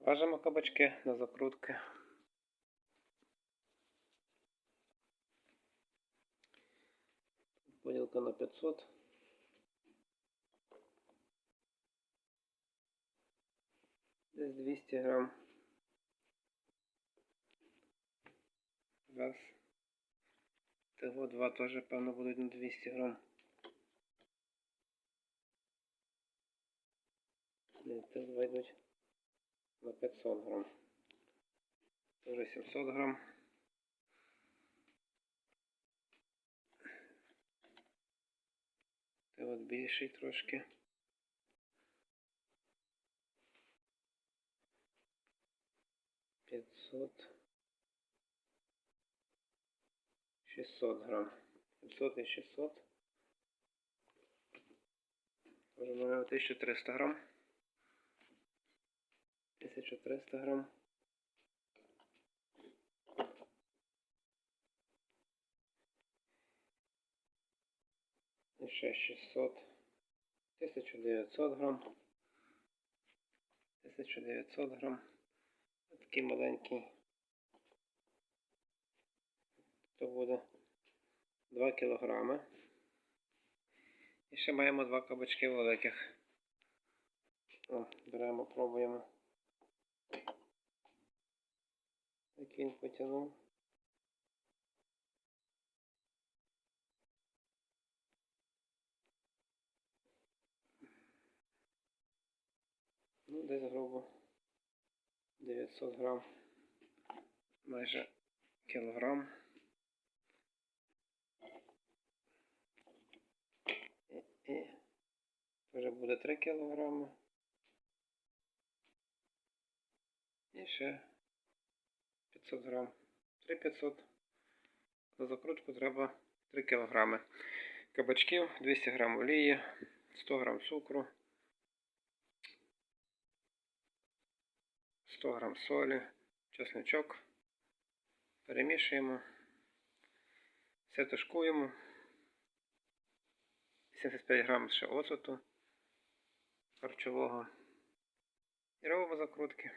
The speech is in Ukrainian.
Важимо кабачки на закрутки. Поділка на 500. Десь 200 грам. Раз. Того два теж, певно, будуть на 200 грам. Ні, те два йдуть на 500 грам. Тоже 700 грам. Це от більший трошки. П'ятсот. Шістсот грам. П'ятсот і шістсот. Вже маємо 1300 грам. 1300 грам. Ще 600. 1900 грам. 1900 грам. Такий маленький. То буде 2 кілограми. І ще маємо два кабачки великих. О, беремо, пробуємо. Він потягнув. Ну, десь грубо 900 грам. Майже кілограм. І, вже буде 3 кілограми. І ще 500 грам. 3500. На закрутку треба 3 кілограми. Кабачків, 200 грам олії, 100 грам цукру. 100 грам солі, чесночок. Перемішуємо. Все тушкуємо. 75 грам ще оцету харчового. І робимо закрутки.